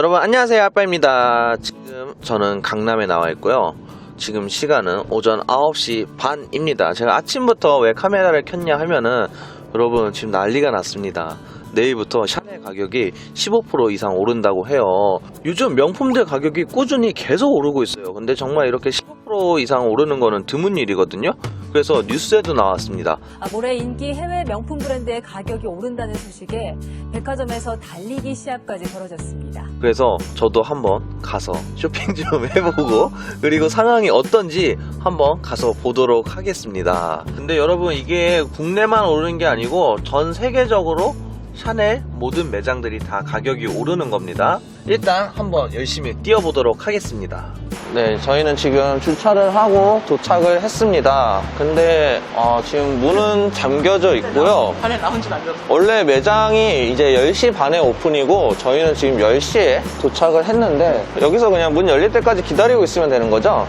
여러분 안녕하세요. 아빠입니다. 지금 저는 강남에 나와 있고요. 지금 시간은 오전 9시 반입니다. 제가 아침부터 왜 카메라를 켰냐 하면은 여러분 지금 난리가 났습니다. 내일부터 샤넬 가격이 15% 이상 오른다고 해요. 요즘 명품들 가격이 꾸준히 계속 오르고 있어요. 근데 정말 이렇게 15% 이상 오르는 거는 드문 일이거든요 그래서 뉴스에도 나왔습니다 아, 올해 인기 해외 명품 브랜드의 가격이 오른다는 소식에 백화점에서 달리기 시합까지 벌어졌습니다. 그래서 저도 한번 가서 쇼핑 좀 해보고 그리고 상황이 어떤지 한번 가서 보도록 하겠습니다. 근데 여러분 이게 국내만 오르는 게 아니고 전 세계적으로 샤넬 모든 매장들이 다 가격이 오르는 겁니다. 일단 한번 열심히 뛰어보도록 하겠습니다. 네, 저희는 지금 주차를 하고 도착을 했습니다. 근데 어, 지금 문은 잠겨져 있고요. 안에 나온 지는 안 됐어. 원래 매장이 이제 10시 반에 오픈이고 저희는 지금 10시에 도착을 했는데 여기서 그냥 문 열릴 때까지 기다리고 있으면 되는 거죠?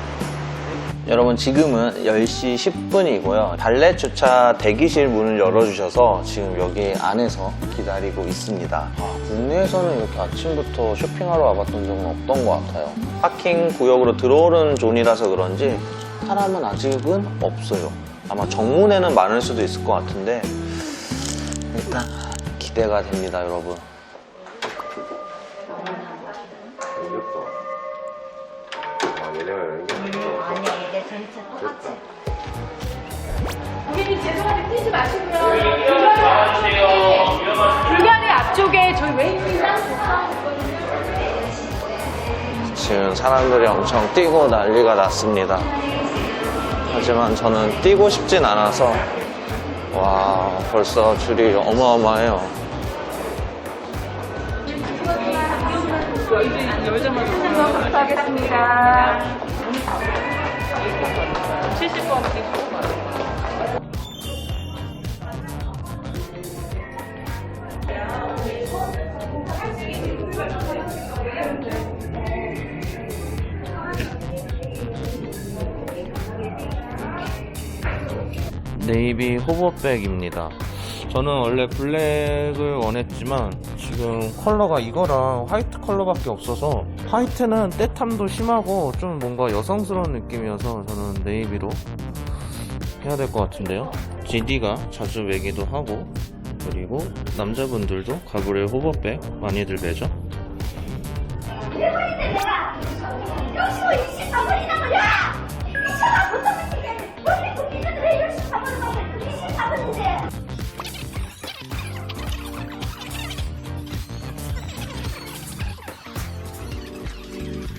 여러분 지금은 10시 10분이고요. 발렛 주차 대기실 문을 열어주셔서 지금 여기 안에서 기다리고 있습니다. 아, 국내에서는 이렇게 아침부터 쇼핑하러 와봤던 적은 없던 것 같아요. 파킹 구역으로 들어오는 존이라서 그런지 사람은 아직은 없어요. 아마 정문에는 많을 수도 있을 것 같은데 일단 기대가 됩니다, 여러분. 아니야 이게 전체 똑같이 고객님 죄송한데 뛰지 마시고요. 불가대 앞쪽에 저희 웨이팅이랑 지금 사람들이 엄청 뛰고 난리가 났습니다. 하지만 저는 뛰고 싶진 않아서 와 벌써 줄이 어마어마해요. 하겠습니다. 70번 네이비 호버백입니다. 저는 원래 블랙을 원했지만 지금 컬러가 이거랑 화이트 컬러밖에 없어서 화이트는 때탐도 심하고 좀 뭔가 여성스러운 느낌이어서 저는 네이비로 해야 될 것 같은데요. GD가 자주 매기도 하고 그리고 남자분들도 가브레 호버백 많이들 매죠. 열심히 24분이나 말이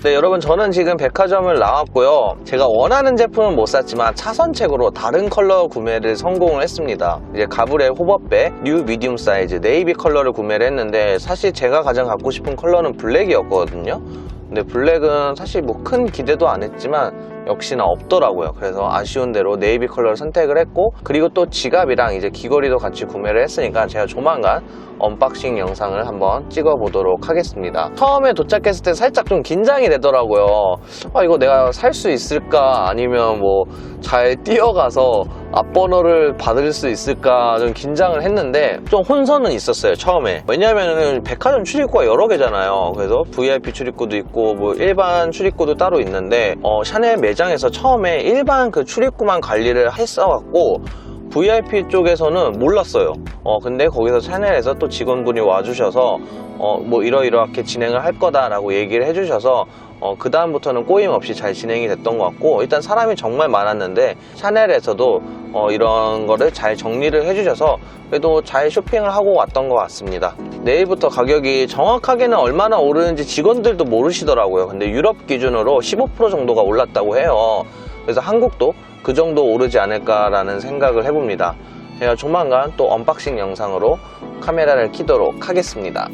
네, 여러분 저는 지금 백화점을 나왔고요. 제가 원하는 제품은 못 샀지만 차선책으로 다른 컬러 구매를 성공을 했습니다. 이제 가브레 호버백 뉴 미디움 사이즈 네이비 컬러를 구매를 했는데 사실 제가 가장 갖고 싶은 컬러는 블랙이었거든요. 근데 블랙은 사실 뭐 큰 기대도 안 했지만 역시나 없더라고요. 그래서 아쉬운 대로 네이비 컬러를 선택을 했고 그리고 또 지갑이랑 이제 귀걸이도 같이 구매를 했으니까 제가 조만간 언박싱 영상을 한번 찍어 보도록 하겠습니다. 처음에 도착했을 때 살짝 좀 긴장이 되더라고요. 아 이거 내가 살 수 있을까 아니면 뭐 잘 뛰어가서 앞번호를 받을 수 있을까 좀 긴장을 했는데 좀 혼선은 있었어요 처음에 왜냐면은 백화점 출입구가 여러 개잖아요 그래서 VIP 출입구도 있고 뭐 일반 출입구도 따로 있는데 어, 샤넬 매 장에서 처음에 일반 그 출입구만 관리를 했어갖고 VIP 쪽에서는 몰랐어요. 어, 근데 거기서 샤넬에서 또 직원분이 와주셔서, 어, 뭐 이러이러하게 진행을 할 거다 라고 얘기를 해주셔서, 어, 그 다음부터는 꼬임 없이 잘 진행이 됐던 것 같고, 일단 사람이 정말 많았는데, 샤넬에서도, 어, 이런 거를 잘 정리를 해주셔서, 그래도 잘 쇼핑을 하고 왔던 것 같습니다. 내일부터 가격이 정확하게는 얼마나 오르는지 직원들도 모르시더라고요. 근데 유럽 기준으로 15% 정도가 올랐다고 해요. 그래서 한국도 그 정도 오르지 않을까라는 생각을 해봅니다. 제가 조만간 또 언박싱 영상으로 카메라를 켜도록 하겠습니다.